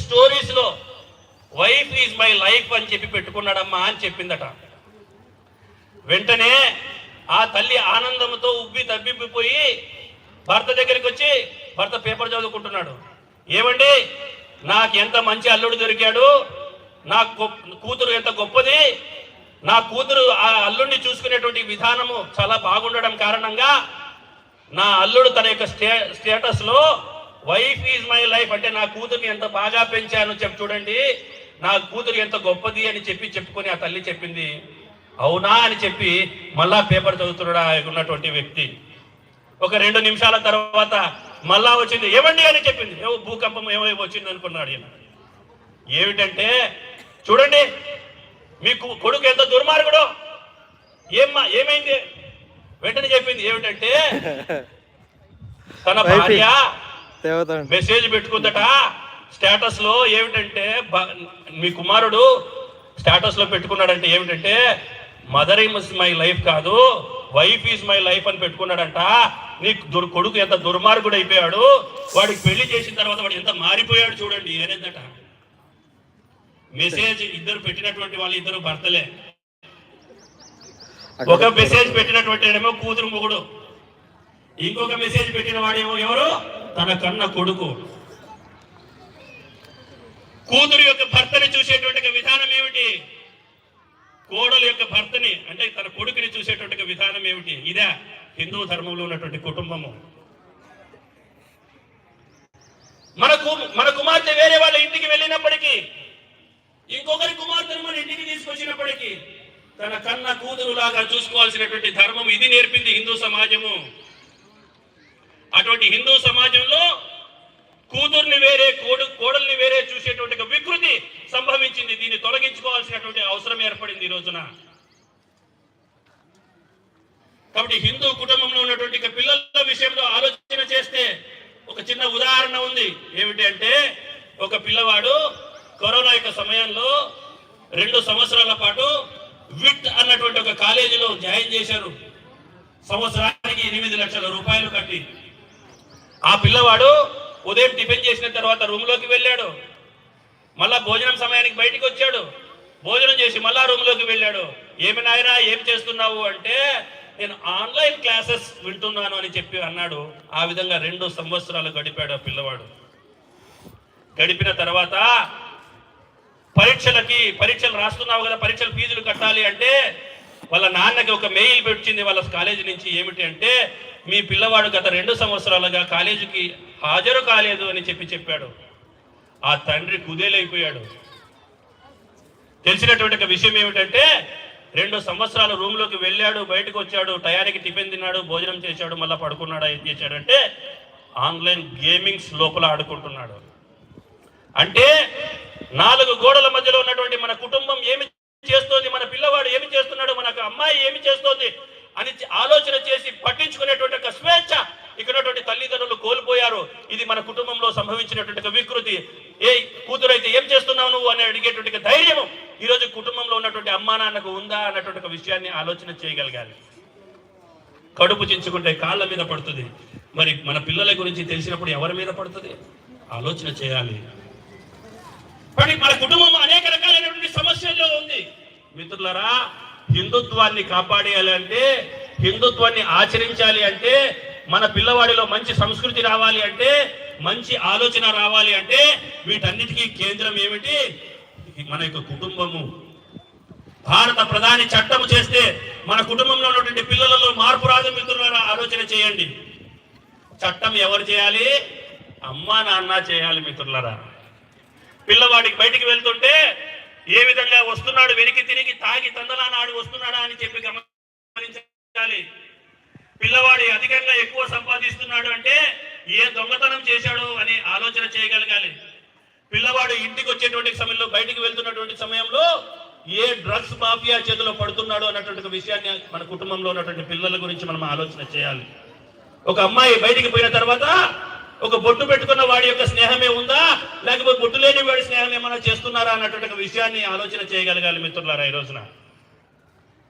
స్టోరీస్లో wife is my life అని చెప్పి పెట్టుకున్నాడమ్మా అని చెప్పిందట. వెంటనే ఆ తల్లి ఆనందంతో ఉబ్బి తబ్బిబ్బిపోయి భర్త దగ్గరికి వచ్చి భర్త పేపర్ చదువుకుంటున్నాడు. ఏమండి? నాకు ఎంత మంచి అల్లుడు దొరికాడు? నా గొప్ప- కూతురు ఎంత గొప్పది? నా కూతురు ఆ అల్లుడిని చూసుకునేటువంటి విధానము చాలా బాగుండడం కారణంగా నా అల్లుడు తన యొక్క స్టే స్టేటస్లో వైఫ్ ఈజ్ మై లైఫ్ అంటే నా కూతుర్ని ఎంత బాగా పెంచాను చెప్పి చూడండి. నా కూతురు ఎంత గొప్పది అని చెప్పి చెప్పుకొని ఆ తల్లి చెప్పింది. అవునా అని చెప్పి మళ్ళా పేపర్ చదువుతున్నాడు ఉన్నటువంటి వ్యక్తి. ఒక రెండు నిమిషాల తర్వాత మళ్ళా వచ్చింది ఏమండి? అని చెప్పింది. ఏవో భూకంపం ఏమో వచ్చింది అనుకున్నాడు ఈయన. ఏమిటంటే చూడండి మీ కొడుకు ఎంత దుర్మార్గుడు. ఏమ్మా ఏమైంది? వెంటనే చెప్పింది ఏమిటంటే తన. భార్య మెసేజ్ పెట్టుకుందట. స్టేటస్లో ఏమిటంటే మీ కుమారుడు స్టేటస్లో పెట్టుకున్నాడంటే ఏమిటంటే మదర్ ఇస్ మై లైఫ్ కాదు వైఫ్ ఈజ్ మై లైఫ్ అని పెట్టుకున్నాడంట. నీ దుర్ కొడుకు ఎంత దుర్మార్గుడు అయిపోయాడు వాడికి పెళ్ళి చేసిన తర్వాత వాడు ఎంత మారిపోయాడు చూడండి అనేదట మెసేజ్ ఇద్దరు పెట్టినటువంటి వాళ్ళు ఇద్దరు భర్తలే. ఒక మెసేజ్ పెట్టినటువంటి ఏమో కూతురు మొగుడు. ఇంకొక మెసేజ్ పెట్టిన వాడేమో ఎవరు? తన కన్న కొడుకు. కూతురు యొక్క భర్తని చూసేటువంటి విధానం ఏమిటి? కోడలు యొక్క భర్తని అంటే తన కొడుకుని చూసేటువంటి విధానం ఏమిటి? ఇదే హిందూ ధర్మంలో ఉన్నటువంటి కుటుంబము. మనకు మన కుమార్తె వేరే వాళ్ళ ఇంటికి వెళ్ళినప్పటికీ ఇంకొకరి కుమార్తెను మన ఇంటికి తీసుకొచ్చినప్పటికీ తన కన్న కూతురు లాగా చూసుకోవాల్సినటువంటి ధర్మం ఇది నేర్పింది హిందూ సమాజము. అటువంటి హిందూ సమాజంలో కూతుర్ని వేరే కోడు కోడల్ని వేరే చూసేటువంటి వికృతి సంభవించింది. దీన్ని తొలగించుకోవాల్సినటువంటి అవసరం ఏర్పడింది ఈ రోజున. కాబట్టి హిందూ కుటుంబంలో ఉన్నటువంటి పిల్లల విషయంలో ఆలోచన చేస్తే ఒక చిన్న ఉదాహరణ ఉంది. ఏమిటి అంటే ఒక పిల్లవాడు కరోనా యొక్క సమయంలో రెండు సంవత్సరాల పాటు విట్ అన్నటువంటి ఒక కాలేజీలో జాయిన్ చేశారు. సంవత్సరానికి ఎనిమిది లక్షల రూపాయలు కట్టి ఆ పిల్లవాడు ఉదయం టిఫిన్ చేసిన తర్వాత రూమ్లోకి వెళ్ళాడు. మళ్ళా భోజనం సమయానికి బయటికి వచ్చాడు. భోజనం చేసి మళ్ళా రూమ్లోకి వెళ్ళాడు. ఏమి నాయనా ఏం చేస్తున్నావు? అంటే నేను ఆన్లైన్ క్లాసెస్ వింటున్నాను అని చెప్పి అన్నాడు. ఆ విధంగా రెండు సంవత్సరాలు గడిపాడు ఆ పిల్లవాడు. గడిపిన తర్వాత పరీక్షలకి పరీక్షలు రాస్తున్నావు కదా పరీక్షలు ఫీజులు కట్టాలి అంటే వాళ్ళ నాన్నకి ఒక మెయిల్ పెట్టింది వాళ్ళ కాలేజీ నుంచి ఏమిటి అంటే మీ పిల్లవాడు గత రెండు సంవత్సరాలుగా కాలేజీకి హాజరు కాలేదు అని చెప్పి చెప్పాడు. ఆ తండ్రి కుదేలైపోయాడు. తెలిసినటువంటి ఒక విషయం ఏమిటంటే రెండు సంవత్సరాలు రూమ్లోకి వెళ్ళాడు బయటకు వచ్చాడు టయానికి టిఫిన్ తిన్నాడు భోజనం చేశాడు మళ్ళీ పడుకున్నాడు ఏం చేశాడంటే ఆన్లైన్ గేమింగ్స్ లోపల ఆడుకుంటున్నాడు. అంటే నాలుగు గోడల మధ్యలో ఉన్నటువంటి మన కుటుంబం ఏమి చేస్తోంది మన పిల్లవాడు ఏమి చేస్తున్నాడు మనకు అమ్మాయి ఏమి చేస్తోంది అని ఆలోచన చేసి పట్టించుకునేటువంటి ఒక స్వేచ్ఛ ఇక్కడ ఉన్నటువంటి తల్లిదండ్రులు కోల్పోయారు ఇది మన కుటుంబంలో సంభవించినటువంటి వికృతి. ఏ కూతురు అయితే ఏం చేస్తున్నావు నువ్వు అని అడిగేటువంటి ఒక ధైర్యము ఈ కుటుంబంలో ఉన్నటువంటి అమ్మా నాన్నకు ఉందా అన్నటువంటి విషయాన్ని ఆలోచన చేయగలగాలి. కడుపు చించుకుంటే కాళ్ళ మీద పడుతుంది. మరి మన పిల్లల గురించి తెలిసినప్పుడు ఎవరి మీద పడుతుంది? ఆలోచన చేయాలి. మరి మన కుటుంబం అనేక రకాలైనటువంటి సమస్యల్లో ఉంది. మిత్రులరా హిందుత్వాన్ని కాపాడేయాలి అంటే హిందుత్వాన్ని ఆచరించాలి అంటే మన పిల్లవాడిలో మంచి సంస్కృతి రావాలి అంటే మంచి ఆలోచన రావాలి అంటే వీటన్నిటికీ కేంద్రం ఏమిటి? మన యొక్క కుటుంబము. భారత ప్రధాని చట్టం చేస్తే మన కుటుంబంలో ఉన్నటువంటి పిల్లలలో మార్పు రాదు మిత్రులారా ఆలోచన చేయండి. చట్టం ఎవరు చేయాలి? అమ్మా నాన్న చేయాలి మిత్రులారా. పిల్లవాడికి బయటికి వెళ్తుంటే ఏ విధంగా వస్తున్నాడు వెనక్కి తిరిగి తాగి తందలానాడు వస్తున్నాడా అని చెప్పి గమనించాలి. పిల్లవాడు అధికంగా ఎక్కువ సంపాదిస్తున్నాడు అంటే ఏ దొంగతనం చేశాడు అని ఆలోచన చేయగలగాలి. పిల్లవాడు ఇంటికి వచ్చేటువంటి సమయంలో బయటికి వెళ్తున్నటువంటి సమయంలో ఏ డ్రగ్స్ మాఫియా చేతిలో పడుతున్నాడు అన్నటువంటి విషయాన్ని మన కుటుంబంలో ఉన్నటువంటి పిల్లల గురించి మనం ఆలోచన చేయాలి. ఒక అమ్మాయి బయటికి పోయిన తర్వాత ఒక బొట్టు పెట్టుకున్న వాడి యొక్క స్నేహమే ఉందా? లేకపోతే బొట్టు లేని వాడి స్నేహం ఏమైనా చేస్తున్నారా అన్నటువంటి విషయాన్ని ఆలోచన చేయగలగాలి మిత్రులారా ఈ రోజున.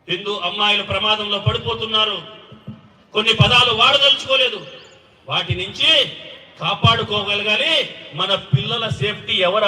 హిందూ అమ్మాయిలు ప్రమాదంలో పడిపోతున్నారు. కొన్ని పదాలు వాడదలుచుకోలేదు. వాటి నుంచి కాపాడుకోగలగాలి. మన పిల్లల సేఫ్టీ ఎవరు